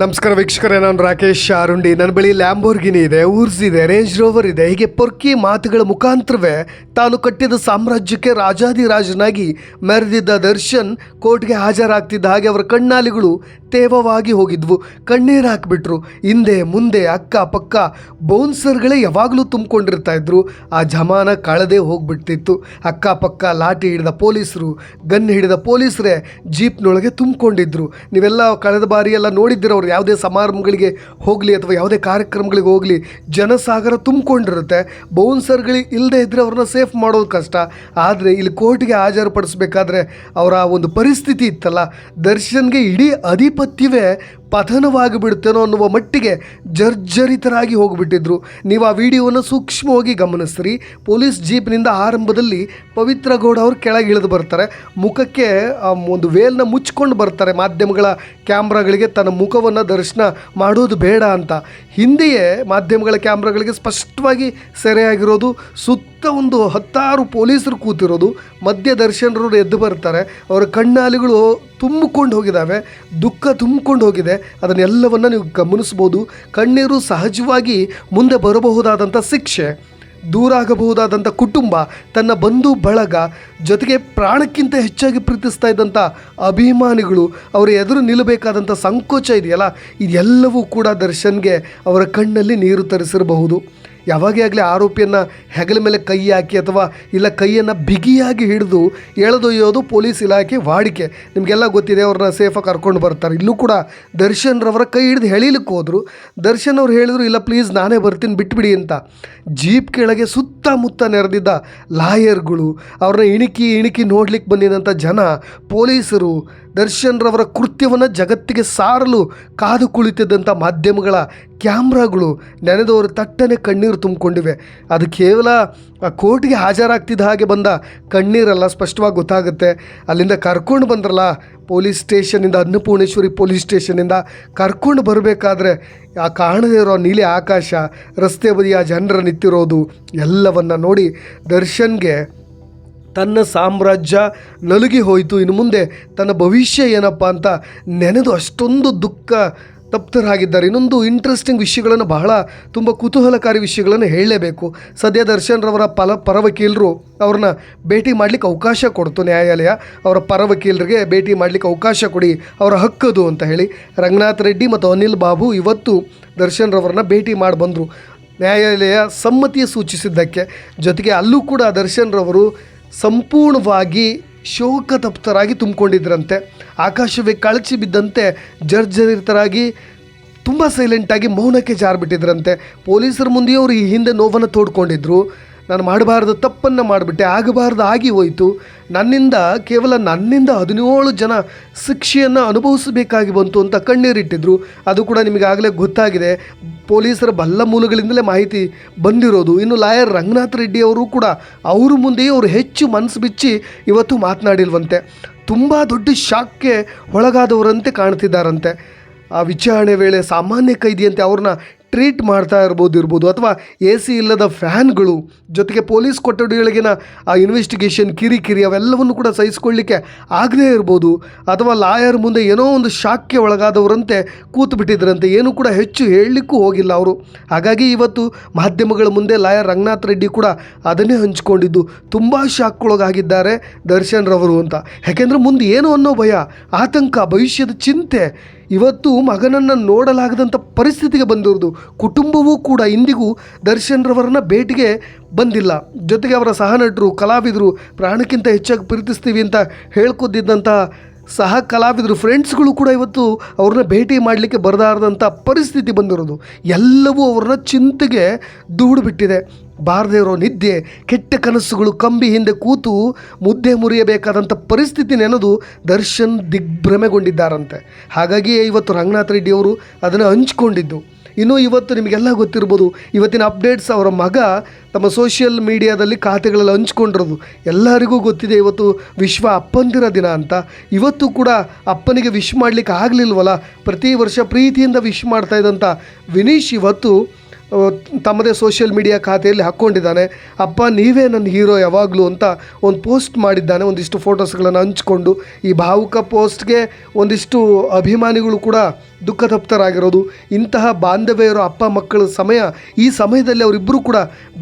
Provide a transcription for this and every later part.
ನಮಸ್ಕಾರ ವೀಕ್ಷಕರೇ, ನಾನು ರಾಕೇಶ್ ಶಾರುಂಡಿ ನನ್ನ ಬಳಿ ಲ್ಯಾಂಬೋರ್ಗಿನಿ ಇದೆ ಊರ್ಸ್ ಇದೆ ರೇಂಜ್ ರೋವರ್ ಇದೆ. ಹೀಗೆ ಪೊರ್ಕಿ ಮಾತುಗಳ ಮುಖಾಂತರವೇ ತಾನು ಕಟ್ಟಿದ ಸಾಮ್ರಾಜ್ಯಕ್ಕೆ ರಾಜಾದಿರಾಜನಾಗಿ ಮೆರೆದಿದ್ದ ದರ್ಶನ್ ಕೋರ್ಟ್ಗೆ ಹಾಜರಾಗ್ತಿದ್ದ ಹಾಗೆ ಅವರ ಕಣ್ಣಾಲಿಗಳು ತೇವವಾಗಿ ಹೋಗಿದ್ವು. ಕಣ್ಣೀರು ಹಾಕಿಬಿಟ್ರು. ಹಿಂದೆ, ಮುಂದೆ ಅಕ್ಕ ಪಕ್ಕ ಬೌನ್ಸರ್ಗಳೇ ಯಾವಾಗಲೂ ತುಂಬಿಕೊಂಡಿರ್ತಾ ಇದ್ರು. ಆ ಜಮಾನ ಕಳೆದೇ ಹೋಗ್ಬಿಡ್ತಿತ್ತು. ಅಕ್ಕಪಕ್ಕ ಲಾಠಿ ಹಿಡಿದ ಪೊಲೀಸರು, ಗನ್ ಹಿಡಿದ ಪೊಲೀಸರೇ ಜೀಪ್ನೊಳಗೆ ತುಂಬಿಕೊಂಡಿದ್ರು. ನೀವೆಲ್ಲ ಕಳೆದ ಬಾರಿ ಎಲ್ಲ ನೋಡಿದ್ದೀರ ಅವ್ರು ಯಾವುದೇ ಸಮಾರಂಭಗಳಿಗೆ ಹೋಗಲಿ ಅಥವಾ ಯಾವುದೇ ಕಾರ್ಯಕ್ರಮಗಳಿಗೆ ಹೋಗಲಿ, ಜನಸಾಗರ ತುಂಬಿಕೊಂಡಿರುತ್ತೆ. ಬೌನ್ಸರ್ಗಳಿಗೆ ಇಲ್ಲದೆ ಇದ್ದರೆ ಅವ್ರನ್ನ ಸೇಫ್ ಮಾಡೋದು ಕಷ್ಟ. ಆದರೆ ಇಲ್ಲಿ ಕೋರ್ಟ್ಗೆ ಹಾಜರುಪಡಿಸ್ಬೇಕಾದ್ರೆ ಅವರ ಒಂದು ಪರಿಸ್ಥಿತಿ ಇತ್ತಲ್ಲ, ದರ್ಶನ್ಗೆ ಇಡೀ ಅಧಿಪತ್ಯವೇ ಪತನವಾಗಿ ಬಿಡುತ್ತೇನೋ ಅನ್ನುವ ಮಟ್ಟಿಗೆ ಜರ್ಜರಿತರಾಗಿ ಹೋಗಿಬಿಟ್ಟಿದ್ರು. ನೀವು ಆ ವಿಡಿಯೋವನ್ನು ಸೂಕ್ಷ್ಮವಾಗಿ ಗಮನಿಸ್ರಿ ಪೊಲೀಸ್ ಜೀಪ್ನಿಂದ ಆರಂಭದಲ್ಲಿ ಪವಿತ್ರ ಗೌಡ ಅವರು ಕೆಳಗೆ ಇಳಿದು ಬರ್ತಾರೆ. ಮುಖಕ್ಕೆ ಒಂದು ವೇಲ್ನ ಮುಚ್ಕೊಂಡು ಬರ್ತಾರೆ. ಮಾಧ್ಯಮಗಳ ಕ್ಯಾಮ್ರಾಗಳಿಗೆ ತನ್ನ ಮುಖವನ್ನು ದರ್ಶನ ಮಾಡೋದು ಬೇಡ ಅಂತ. ಹಿಂದೆಯೇ ಮಾಧ್ಯಮಗಳ ಕ್ಯಾಮ್ರಾಗಳಿಗೆ ಸ್ಪಷ್ಟವಾಗಿ ಸೆರೆಯಾಗಿರೋದು, ಸುತ್ತ ಒಂದು ಹತ್ತಾರು ಪೊಲೀಸರು ಕೂತಿರೋದು ಮಧ್ಯ ದರ್ಶನರು ಎದ್ದು ಬರ್ತಾರೆ, ಅವರ ಕಣ್ಣಾಲಿಗಳು ತುಂಬಿಕೊಂಡು ಹೋಗಿದ್ದಾವೆ ದುಃಖ ತುಂಬಿಕೊಂಡು ಹೋಗಿದೆ. ಅದನ್ನೆಲ್ಲವನ್ನು ನೀವು ಗಮನಿಸ್ಬೋದು. ಕಣ್ಣೀರು ಸಹಜವಾಗಿ ಮುಂದೆ ಬರಬಹುದಾದಂಥ ಶಿಕ್ಷೆ ದೂರ ಆಗಬಹುದಾದಂಥ ಕುಟುಂಬ, ತನ್ನ ಬಂಧು ಬಳಗ, ಜೊತೆಗೆ ಪ್ರಾಣಕ್ಕಿಂತ ಹೆಚ್ಚಾಗಿ ಪ್ರೀತಿಸ್ತಾ ಇದ್ದಂಥ ಅಭಿಮಾನಿಗಳು, ಅವರ ಎದುರು ನಿಲ್ಲಬೇಕಾದಂಥ ಸಂಕೋಚ ಇದೆಯಲ್ಲ, ಇದೆಲ್ಲವೂ ಕೂಡ ದರ್ಶನ್ಗೆ ಅವರ ಕಣ್ಣಲ್ಲಿ ನೀರು ತರಿಸಿರಬಹುದು. ಯಾವಾಗೇ ಆಗಲಿ ಆರೋಪಿಯನ್ನು ಹೆಗಲ ಮೇಲೆ ಕೈ ಹಾಕಿ ಅಥವಾ ಇಲ್ಲ ಕೈಯನ್ನು ಬಿಗಿಯಾಗಿ ಹಿಡಿದು ಎಳೆದೊಯ್ಯೋದು ಪೊಲೀಸ್ ಇಲಾಖೆ ವಾಡಿಕೆ. ನಿಮಗೆಲ್ಲ ಗೊತ್ತಿದೆ ಅವ್ರನ್ನ ಸೇಫಾಗಿ ಕರ್ಕೊಂಡು ಬರ್ತಾರೆ. ಇಲ್ಲೂ ಕೂಡ ದರ್ಶನ್ ರವರ ಕೈ ಹಿಡಿದು ಎಳೀಲಿಕ್ಕೆ ಹೋದರು. ದರ್ಶನ್ ಅವ್ರು ಹೇಳಿದ್ರು, ಇಲ್ಲ ಪ್ಲೀಸ್ ನಾನೇ ಬರ್ತೀನಿ, ಬಿಟ್ಬಿಡಿ ಅಂತ. ಜೀಪ್ ಕೆಳಗೆ ಸುತ್ತಮುತ್ತ ನೆರೆದಿದ್ದ ಲಾಯರ್ಗಳು, ಅವ್ರನ್ನ ಇಣಿಕಿ ಇಣಿಕಿ ನೋಡ್ಲಿಕ್ಕೆ ಬಂದಿದ್ದಂಥ ಜನ, ಪೊಲೀಸರು, ದರ್ಶನ್ ರವರ ಕೃತ್ಯವನ್ನು ಜಗತ್ತಿಗೆ ಸಾರಲು ಕಾದು ಕುಳಿತಿದ್ದಂಥ ಮಾಧ್ಯಮಗಳ ಕ್ಯಾಮ್ರಾಗಳು ನೆನೆದವರು ತಟ್ಟನೆ ಕಣ್ಣೀರು ತುಂಬಿಕೊಂಡಿವೆ. ಅದು ಕೇವಲ, ಆ, ಕೋರ್ಟ್ಗೆ ಹಾಜರಾಗ್ತಿದ್ದ ಹಾಗೆ ಬಂದ ಕಣ್ಣೀರಲ್ಲ, ಸ್ಪಷ್ಟವಾಗಿ ಗೊತ್ತಾಗುತ್ತೆ. ಅಲ್ಲಿಂದ ಕರ್ಕೊಂಡು ಬಂದ್ರಲ್ಲ, ಪೊಲೀಸ್ ಸ್ಟೇಷನಿಂದ ಅನ್ನಪೂರ್ಣೇಶ್ವರಿ ಪೊಲೀಸ್ ಸ್ಟೇಷನಿಂದ ಕರ್ಕೊಂಡು ಬರಬೇಕಾದ್ರೆ, ಆ ಕಾಣದೇ ಇರೋ ನೀಲಿ ಆಕಾಶ, ರಸ್ತೆ ಬದಿಯ ಜನರ ನಿಂತಿರೋದು ಎಲ್ಲವನ್ನು ನೋಡಿ ದರ್ಶನ್ಗೆ ತನ್ನ ಸಾಮ್ರಾಜ್ಯ ನಲುಗಿ ಹೋಯಿತು. ಇನ್ನು ಮುಂದೆ ತನ್ನ ಭವಿಷ್ಯ ಏನಪ್ಪ ಅಂತ ನೆನೆದು ಅಷ್ಟೊಂದು ದುಃಖ ತಪ್ತರಾಗಿದ್ದಾರೆ. ಇನ್ನೊಂದು ಇಂಟ್ರೆಸ್ಟಿಂಗ್ ವಿಷಯಗಳನ್ನು ಬಹಳ ತುಂಬ ಕುತೂಹಲಕಾರಿ ವಿಷಯಗಳನ್ನು ಹೇಳಲೇಬೇಕು. ಸದ್ಯ ದರ್ಶನ್ರವರ ಪಲ ಪರ ವಕೀಲರು ಅವ್ರನ್ನ ಭೇಟಿ ಮಾಡಲಿಕ್ಕೆ ಅವಕಾಶ ಕೊಡ್ತು ನ್ಯಾಯಾಲಯ. ಅವರ ಪರ ವಕೀಲರಿಗೆ ಭೇಟಿ ಮಾಡಲಿಕ್ಕೆ ಅವಕಾಶ ಕೊಡಿ, ಅವರ ಹಕ್ಕದು ಅಂತ ಹೇಳಿ. ರಂಗನಾಥ್ ರೆಡ್ಡಿ ಮತ್ತು ಅನಿಲ್ ಬಾಬು ಇವತ್ತು ದರ್ಶನ್ ರವರನ್ನ ಭೇಟಿ ಮಾಡಿ ಬಂದರು. ನ್ಯಾಯಾಲಯ ಸಮ್ಮತಿ ಸೂಚಿಸಿದ್ದಕ್ಕೆ. ಜೊತೆಗೆ ಅಲ್ಲೂ ಕೂಡ ದರ್ಶನ್ ರವರು ಸಂಪೂರ್ಣವಾಗಿ ಶೋಕತಪ್ತರಾಗಿ ತುಂಬಿಕೊಂಡಿದ್ರಂತೆ. ಆಕಾಶವೇ ಕಳಚಿ ಬಿದ್ದಂತೆ ಜರ್ಜರಿತರಾಗಿ ತುಂಬ ಸೈಲೆಂಟಾಗಿ ಮೌನಕ್ಕೆ ಜಾರಿಬಿಟ್ಟಿದ್ರಂತೆ. ಪೊಲೀಸರ ಮುಂದೆಯೂ ಅವರು ಈ ಹಿಂದೆ ನೋವನ್ನು ತೋಡ್ಕೊಂಡಿದ್ರು. ನಾನು ಮಾಡಬಾರ್ದು ತಪ್ಪನ್ನು ಮಾಡಿಬಿಟ್ಟೆ, ಆಗಬಾರ್ದು ಆಗಿ ಹೋಯಿತು. ನನ್ನಿಂದ, ಕೇವಲ ನನ್ನಿಂದ ಹದಿನೇಳು ಜನ ಶಿಕ್ಷೆಯನ್ನು ಅನುಭವಿಸಬೇಕಾಗಿ ಬಂತು ಅಂತ ಕಣ್ಣೀರಿಟ್ಟಿದ್ರು. ಅದು ಕೂಡ ನಿಮಗಾಗಲೇ ಗೊತ್ತಾಗಿದೆ. ಪೊಲೀಸರ ಬಲ್ಲ ಮೂಲಗಳಿಂದಲೇ ಮಾಹಿತಿ ಬಂದಿರೋದು. ಇನ್ನು ಲಾಯರ್ ರಂಗನಾಥ್ ರೆಡ್ಡಿ ಅವರು ಕೂಡ ಅವರು ಮುಂದೆಯೇ ಅವರು ಹೆಚ್ಚು ಮನಸ್ಸು ಬಿಚ್ಚಿ ಇವತ್ತು ಮಾತನಾಡಿಲ್ವಂತೆ. ತುಂಬ ದೊಡ್ಡ ಶಾಕ್ಗೆ ಒಳಗಾದವರಂತೆ ಕಾಣ್ತಿದ್ದಾರಂತೆ. ಆ ವಿಚಾರಣೆ ವೇಳೆ ಸಾಮಾನ್ಯ ಕೈದಿಯಂತೆ ಅವ್ರನ್ನ ಟ್ರೀಟ್ ಮಾಡ್ತಾ ಇರ್ಬೋದು ಇರ್ಬೋದು. ಅಥವಾ ಎ ಸಿ ಇಲ್ಲದ ಫ್ಯಾನ್ಗಳು, ಜೊತೆಗೆ ಪೊಲೀಸ್ ಕೊಠಡಿಗಳಿಗಿನ ಆ ಇನ್ವೆಸ್ಟಿಗೇಷನ್ ಕಿರಿಕಿರಿ ಅವೆಲ್ಲವನ್ನು ಕೂಡ ಸಹಿಸ್ಕೊಳ್ಳಿಕ್ಕೆ ಆಗದೇ ಇರ್ಬೋದು. ಅಥವಾ ಲಾಯರ್ ಮುಂದೆ ಏನೋ ಒಂದು ಶಾಕ್ಗೆ ಒಳಗಾದವರಂತೆ ಕೂತು ಬಿಟ್ಟಿದ್ರಂತೆ ಏನೂ ಕೂಡ ಹೆಚ್ಚು ಹೇಳಲಿಕ್ಕೂ ಹೋಗಿಲ್ಲ ಅವರು. ಹಾಗಾಗಿ ಇವತ್ತು ಮಾಧ್ಯಮಗಳ ಮುಂದೆ ಲಾಯರ್ ರಂಗನಾಥ್ ರೆಡ್ಡಿ ಕೂಡ ಅದನ್ನೇ ಹಂಚಿಕೊಂಡಿದ್ದು. ತುಂಬ ಶಾಕ್ಗೊಳಗಾಗಿದ್ದಾರೆ ದರ್ಶನ್ ರವರು ಅಂತ. ಯಾಕೆಂದರೆ ಮುಂದೆ ಏನು ಅನ್ನೋ ಭಯ, ಆತಂಕ, ಭವಿಷ್ಯದ ಚಿಂತೆ ಇವತ್ತು ಮಗನನ್ನು ನೋಡಲಾಗದಂಥ ಪರಿಸ್ಥಿತಿಗೆ ಬಂದಿರೋದು ಕುಟುಂಬವೂ ಕೂಡ ಇಂದಿಗೂ ದರ್ಶನ್ರವರನ್ನ ಭೇಟಿಗೆ ಬಂದಿಲ್ಲ. ಜೊತೆಗೆ ಅವರ ಸಹನಟರು ಕಲಾವಿದರು ಪ್ರಾಣಕ್ಕಿಂತ ಹೆಚ್ಚಾಗಿ ಪ್ರೀತಿಸ್ತೀವಿ ಅಂತ ಹೇಳ್ಕೊತಿದ್ದಂಥ ಸಹ ಕಲಾವಿದರು ಫ್ರೆಂಡ್ಸ್ಗಳು ಕೂಡ ಇವತ್ತು ಅವ್ರನ್ನ ಭೇಟಿ ಮಾಡಲಿಕ್ಕೆ ಬರದಾರದಂಥ ಪರಿಸ್ಥಿತಿ ಬಂದಿರೋದು. ಎಲ್ಲವೂ ಅವ್ರನ್ನ ಚಿಂತೆಗೆ ದೂಡು ಬಿಟ್ಟಿದೆ. ಬಾರದೇ ಇರೋ ನಿದ್ದೆ, ಕೆಟ್ಟ ಕನಸುಗಳು ಕಂಬಿ ಹಿಂದೆ ಕೂತು ಮುದ್ದೆ ಮುರಿಯಬೇಕಾದಂಥ ಪರಿಸ್ಥಿತಿ ನೆನೆದು ದರ್ಶನ್ ದಿಗ್ಭ್ರಮೆಗೊಂಡಿದ್ದಾರಂತೆ. ಹಾಗಾಗಿ ಇವತ್ತು ರಂಗನಾಥ್ ರೆಡ್ಡಿಯವರು ಅದನ್ನು ಹಂಚಿಕೊಂಡಿದ್ದು. ಇನ್ನು ಇವತ್ತು ನಿಮಗೆಲ್ಲ ಗೊತ್ತಿರ್ಬೋದು. ಇವತ್ತಿನ ಅಪ್ಡೇಟ್ಸ್ ಅವರ ಮಗ ತಮ್ಮ ಸೋಷಿಯಲ್ ಮೀಡಿಯಾದಲ್ಲಿ ಖಾತೆಗಳಲ್ಲಿ ಹಂಚ್ಕೊಂಡಿರೋದು. ಎಲ್ಲರಿಗೂ ಗೊತ್ತಿದೆ ಇವತ್ತು ವಿಶ್ವ ಅಪ್ಪಂದಿರ ದಿನ ಅಂತ. ಇವತ್ತು ಕೂಡ ಅಪ್ಪನಿಗೆ ವಿಶ್ ಮಾಡಲಿಕ್ಕೆ ಆಗಲಿಲ್ವಲ್ಲ? ಪ್ರತಿ ವರ್ಷ ಪ್ರೀತಿಯಿಂದ ವಿಶ್ ಮಾಡ್ತಾ ಇದ್ದಂಥ ವಿನೀಶ್ ಇವತ್ತು ತಮ್ಮದೇ ಸೋಷಿಯಲ್ ಮೀಡಿಯಾ ಖಾತೆಯಲ್ಲಿ ಹಾಕ್ಕೊಂಡಿದ್ದಾನೆ. ಅಪ್ಪ, ನೀವೇ ನನ್ನ ಹೀರೋ ಯಾವಾಗಲೂ ಅಂತ ಒಂದು ಪೋಸ್ಟ್ ಮಾಡಿದ್ದಾನೆ. ಒಂದಿಷ್ಟು ಫೋಟೋಸ್ಗಳನ್ನು ಹಂಚ್ಕೊಂಡು, ಈ ಭಾವುಕ ಪೋಸ್ಟ್ಗೆ ಒಂದಿಷ್ಟು ಅಭಿಮಾನಿಗಳು ಕೂಡ ದುಃಖ ತಪ್ತರಾಗಿರೋದು ಇಂತಹ ಬಾಂಧವ್ಯ ಇರೋ ಅಪ್ಪ, ಮಕ್ಕಳ ಸಮಯ, ಈ ಸಮಯದಲ್ಲಿ ಅವರಿಬ್ಬರು ಕೂಡ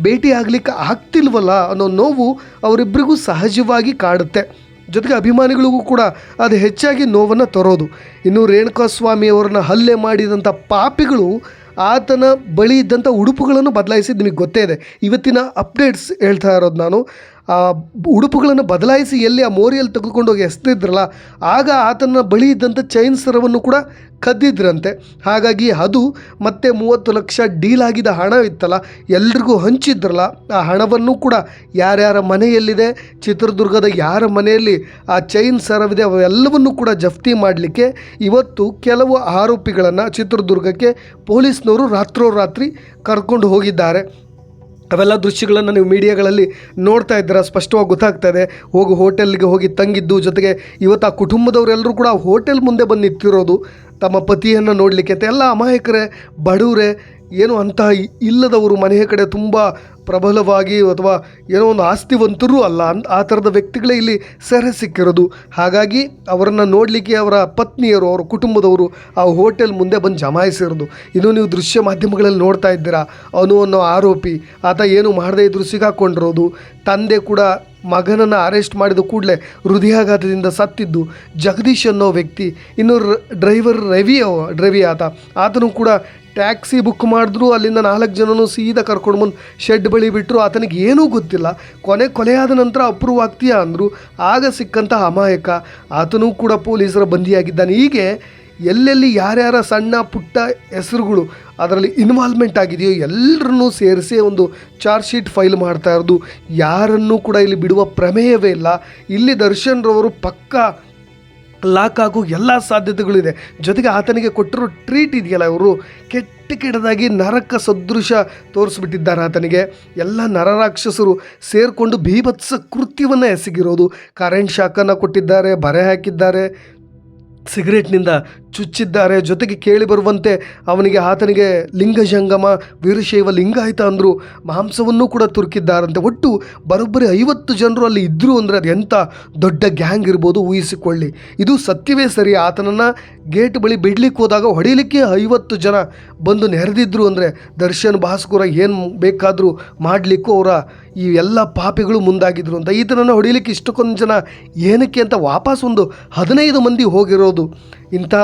ಭೇಟಿ ಆಗಲಿಕ್ಕೆ ಆಗ್ತಿಲ್ವಲ್ಲ ಅನ್ನೋ ನೋವು ಅವರಿಬ್ಬರಿಗೂ ಸಹಜವಾಗಿ ಕಾಡುತ್ತೆ. ಜೊತೆಗೆ ಅಭಿಮಾನಿಗಳಿಗೂ ಕೂಡ ಅದು ಹೆಚ್ಚಾಗಿ ನೋವನ್ನು ತರೋದು. ಇನ್ನು ರೇಣುಕಾಸ್ವಾಮಿ ಅವರನ್ನ ಹಲ್ಲೆ ಮಾಡಿದಂಥ ಪಾಪಿಗಳು ಆತನ ಬಳಿ ಇದ್ದಂಥ ಉಡುಪುಗಳನ್ನು ಬದಲಾಯಿಸಿದ್ದು ನಿಮಗೆ ಗೊತ್ತೇ ಇದೆ. ಇವತ್ತಿನ ಅಪ್ಡೇಟ್ಸ್ ಹೇಳ್ತಾ ಇರೋದು ನಾನು. ಆ ಉಡುಪುಗಳನ್ನು ಬದಲಾಯಿಸಿ ಎಲ್ಲಿ ಆ ಮೋರಿಯಲ್ಲಿ ತೆಗೆದುಕೊಂಡು ಹೋಗಿ ಎಸ್ತಿದ್ರಲ್ಲ ಆಗ ಆತನ ಬಳಿ ಇದ್ದಂಥ ಚೈನ್ ಸರವನ್ನು ಕೂಡ ಕದ್ದಿದ್ರಂತೆ. ಹಾಗಾಗಿ ಅದು ಮತ್ತೆ ಮೂವತ್ತು ಲಕ್ಷ ಡೀಲ್ ಆಗಿದ್ದ ಹಣ ಇತ್ತಲ್ಲ ಎಲ್ರಿಗೂ ಹಂಚಿದ್ರಲ್ಲ. ಆ ಹಣವನ್ನು ಕೂಡ ಯಾರ್ಯಾರ ಮನೆಯಲ್ಲಿದೆ, ಚಿತ್ರದುರ್ಗದ ಯಾರ ಮನೆಯಲ್ಲಿ ಆ ಚೈನ್ ಸರವಿದೆ, ಅವೆಲ್ಲವನ್ನು ಕೂಡ ಜಪ್ತಿ ಮಾಡಲಿಕ್ಕೆ ಇವತ್ತು ಕೆಲವು ಆರೋಪಿಗಳನ್ನು ಚಿತ್ರದುರ್ಗಕ್ಕೆ ಪೊಲೀಸ್ನವರು ರಾತ್ರೋರಾತ್ರಿ ಕರ್ಕೊಂಡು ಹೋಗಿದ್ದಾರೆ. ಅವೆಲ್ಲ ದೃಶ್ಯಗಳನ್ನು ನೀವು ಮೀಡಿಯಾಗಳಲ್ಲಿ ನೋಡ್ತಾ ಇದ್ದೀರಾ, ಸ್ಪಷ್ಟವಾಗಿ ಗೊತ್ತಾಗ್ತಾ ಇದೆ ಹೋಗಿ, ಹೋಟೆಲ್ಗೆ ಹೋಗಿ ತಂಗಿದ್ದು ಜೊತೆಗೆ ಇವತ್ತು ಆ ಕುಟುಂಬದವರೆಲ್ಲರೂ ಕೂಡ ಹೋಟೆಲ್ ಮುಂದೆ ಬಂದು ನಿಂತಿರೋದು, ತಮ್ಮ ಪತಿಯನ್ನು ನೋಡಲಿಕ್ಕೆ. ಎಲ್ಲ ಅಮಾಯಕರೇ, ಬಡವರೇ ಏನು ಅಂತ ಇಲ್ಲದವರು ಮನೆಯ ಕಡೆ ತುಂಬ ಪ್ರಬಲವಾಗಿ ಅಥವಾ ಏನೋ ಒಂದು ಆಸ್ತಿವಂತರೂ ಅಲ್ಲ. ಅಂತ ಆ ಥರದ ವ್ಯಕ್ತಿಗಳೇ ಇಲ್ಲಿ ಸೆರೆ ಸಿಕ್ಕಿರೋದು. ಹಾಗಾಗಿ ಅವರನ್ನು ನೋಡಲಿಕ್ಕೆ ಅವರ ಪತ್ನಿಯರು, ಅವರ ಕುಟುಂಬದವರು ಆ ಹೋಟೆಲ್ ಮುಂದೆ ಬಂದು ಜಮಾಯಿಸಿರೋದು. ಇನ್ನು ನೀವು ದೃಶ್ಯ ಮಾಧ್ಯಮಗಳಲ್ಲಿ ನೋಡ್ತಾ ಇದ್ದೀರಾ ಅವನು ಅನ್ನೋ ಆರೋಪಿ, ಆತ ಏನು ಮಾಡದೇ ಇದ್ರೂ ಸಿಗಾಕೊಂಡಿರೋದು. ತಂದೆ ಕೂಡ ಮಗನನ್ನು ಅರೆಸ್ಟ್ ಮಾಡಿದ ಕೂಡಲೇ ಹೃದಯಾಘಾತದಿಂದ ಸತ್ತಿದ್ದು ಜಗದೀಶ್ ಅನ್ನೋ ವ್ಯಕ್ತಿ. ಇನ್ನು ಡ್ರೈವರ್ ರವಿ ಅವ ರವಿ ಆತ. ಆತನು ಕೂಡ ಟ್ಯಾಕ್ಸಿ ಬುಕ್ ಮಾಡಿದ್ರು, ಅಲ್ಲಿಂದ ನಾಲ್ಕು ಜನನು ಸೀದಾ ಕರ್ಕೊಂಡು ಬಂದು ಶೆಡ್ ಬಳಿ ಬಿಟ್ಟರು ಆತನಿಗೆ ಏನೂ ಗೊತ್ತಿಲ್ಲ. ಕೊನೆ ಕೊಲೆಯಾದ ನಂತರ ಅಪ್ರೂವ್ ಆಗ್ತೀಯಾ ಅಂದರು. ಆಗ ಸಿಕ್ಕಂಥ ಅಮಾಯಕ. ಆತನೂ ಕೂಡ ಪೊಲೀಸರ ಬಂದಿಯಾಗಿದ್ದಾನೆ. ಹೀಗೆ ಎಲ್ಲೆಲ್ಲಿ ಯಾರ್ಯಾರ ಸಣ್ಣ ಪುಟ್ಟ ಹೆಸರುಗಳು ಅದರಲ್ಲಿ ಇನ್ವಾಲ್ವ್ಮೆಂಟ್ ಆಗಿದೆಯೋ ಎಲ್ಲರನ್ನೂ ಸೇರಿಸಿ ಒಂದು ಚಾರ್ಜ್ ಶೀಟ್ ಫೈಲ್ ಮಾಡ್ತಾ ಇರೋದು. ಯಾರನ್ನೂ ಕೂಡ ಇಲ್ಲಿ ಬಿಡುವ ಪ್ರಮೇಯವೇ ಇಲ್ಲ. ಇಲ್ಲಿ ದರ್ಶನ್ ರವರು ಪಕ್ಕಾ ಲಾಕ್ ಆಗೋ ಎಲ್ಲ ಸಾಧ್ಯತೆಗಳಿದೆ. ಜೊತೆಗೆ ಆತನಿಗೆ ಕೊಟ್ಟಿರೋ ಟ್ರೀಟ್ ಇದೆಯಲ್ಲ ಇವರು? ಕೆಟ್ಟ ಕೆಟ್ಟದಾಗಿ ನರಕ ಸದೃಶ ತೋರಿಸ್ಬಿಟ್ಟಿದ್ದಾರೆ ಆತನಿಗೆ. ಎಲ್ಲ ನರರಾಕ್ಷಸರು ಸೇರಿಕೊಂಡು ಭೀಭತ್ಸ ಕೃತ್ಯವನ್ನು ಎಸಗಿರೋದು. ಕರೆಂಟ್ ಶಾಕನ್ನು ಕೊಟ್ಟಿದ್ದಾರೆ, ಬರೆ ಹಾಕಿದ್ದಾರೆ. ಸಿಗರೇಟ್ನಿಂದ ಚುಚ್ಚಿದ್ದಾರೆ. ಜೊತೆಗೆ ಕೇಳಿ ಬರುವಂತೆ ಅವನಿಗೆ ಆತನಿಗೆ ಲಿಂಗಜಂಗಮ ವೀರಶೈವ ಲಿಂಗಾಯತ ಅಂದರು. ಮಾಂಸವನ್ನು ಕೂಡ ತುರುಕಿದ್ದಾರಂತೆ. ಒಟ್ಟು ಬರೋಬ್ಬರಿ ಐವತ್ತು ಜನರು ಅಲ್ಲಿ ಇದ್ದರು ಅಂದರೆ ಅದು ಎಂಥ ದೊಡ್ಡ ಗ್ಯಾಂಗ್ ಇರ್ಬೋದು ಊಹಿಸಿಕೊಳ್ಳಿ. ಇದು ಸತ್ಯವೇ ಸರಿ. ಆತನನ್ನು ಗೇಟ್ ಬಳಿ ಬಿಡ್ಲಿಕ್ಕೆ ಹೋದಾಗ ಹೊಡಿಲಿಕ್ಕೆ ಐವತ್ತು ಜನ ಬಂದು ನೆರೆದಿದ್ರು ಅಂದರೆ ದರ್ಶನ್ ಭಾಸ್ಕರ ಏನು ಬೇಕಾದರೂ ಮಾಡಲಿಕ್ಕೂ ಅವರ ಈ ಎಲ್ಲ ಪಾಪಿಗಳು ಮುಂದಾಗಿದ್ರು ಅಂತ. ಈತನನ್ನು ಹೊಡಿಲಿಕ್ಕೆ ಇಷ್ಟಕ್ಕೊಂದು ಜನ ಏನಕ್ಕೆ ಅಂತ ವಾಪಸ್ ಒಂದು ಹದಿನೈದು ಮಂದಿ ಹೋಗಿರೋದು. ಇಂಥ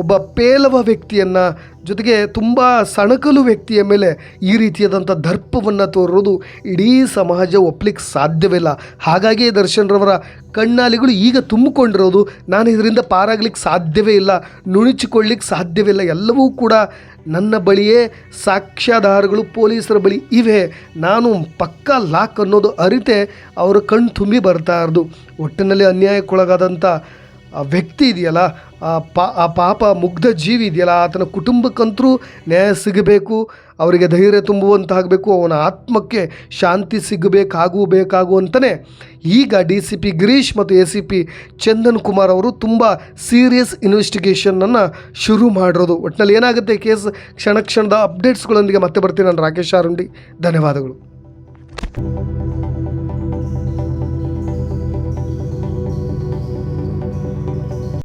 ಒಬ್ಬ ಪೇಲವ ವ್ಯಕ್ತಿಯನ್ನು ಜೊತೆಗೆ ತುಂಬ ಸಣಕಲು ವ್ಯಕ್ತಿಯ ಮೇಲೆ ಈ ರೀತಿಯಾದಂಥ ದರ್ಪವನ್ನು ತೋರೋದು ಇಡೀ ಸಮಾಜ ಒಪ್ಪಲಿಕ್ಕೆ ಸಾಧ್ಯವಿಲ್ಲ. ಹಾಗಾಗಿ ದರ್ಶನ್ರವರ ಕಣ್ಣಾಲಿಗಳು ಈಗ ತುಂಬಿಕೊಂಡಿರೋದು ನಾನು ಇದರಿಂದ ಪಾರಾಗ್ಲಿಕ್ಕೆ ಸಾಧ್ಯವೇ ಇಲ್ಲ, ನುಣುಚಿಕೊಳ್ಳಿಕ್ಕೆ ಸಾಧ್ಯವಿಲ್ಲ, ಎಲ್ಲವೂ ಕೂಡ ನನ್ನ ಬಳಿಯೇ ಸಾಕ್ಷ್ಯಾಧಾರಗಳು ಪೊಲೀಸರ ಬಳಿ ಇವೆ. ನಾನು ಪಕ್ಕಾ ಲಾಕ್ ಅನ್ನೋದು ಅರಿತೆ, ಅವರ ಕಣ್ಣು ತುಂಬಿ ಬರ್ತಾ ಇರೋದು. ಒಟ್ಟಿನಲ್ಲಿ ಅನ್ಯಾಯಕ್ಕೊಳಗಾದಂಥ ಆ ವ್ಯಕ್ತಿ ಇದೆಯಲ್ಲ ಪಾ, ಆ ಪಾಪ ಮುಗ್ಧ ಜೀವಿ ಇದೆಯಲ್ಲ, ಆತನ ಕುಟುಂಬಕ್ಕಂತರೂ ನ್ಯಾಯ ಸಿಗಬೇಕು, ಅವರಿಗೆ ಧೈರ್ಯ ತುಂಬುವಂತಾಗಬೇಕು, ಅವನ ಆತ್ಮಕ್ಕೆ ಶಾಂತಿ ಸಿಗಬೇಕಾಗೂ ಬೇಕಾಗು ಅಂತಲೇ ಈಗ ಡಿ ಸಿ ಪಿ ಗಿರೀಶ್ ಮತ್ತು A C P Chandan Kumar ಅವರು ತುಂಬ ಸೀರಿಯಸ್ ಇನ್ವೆಸ್ಟಿಗೇಷನನ್ನು ಶುರು ಮಾಡಿರೋದು. ಒಟ್ಟಿನಲ್ಲಿ ಏನಾಗುತ್ತೆ ಕೇಸ್? ಕ್ಷಣ ಕ್ಷಣದ ಅಪ್ಡೇಟ್ಸ್ಗಳೊಂದಿಗೆ ಮತ್ತೆ ಬರ್ತೀನಿ ನಾನು ರಾಕೇಶ್ ಆರುಂಡಿ ಧನ್ಯವಾದಗಳು.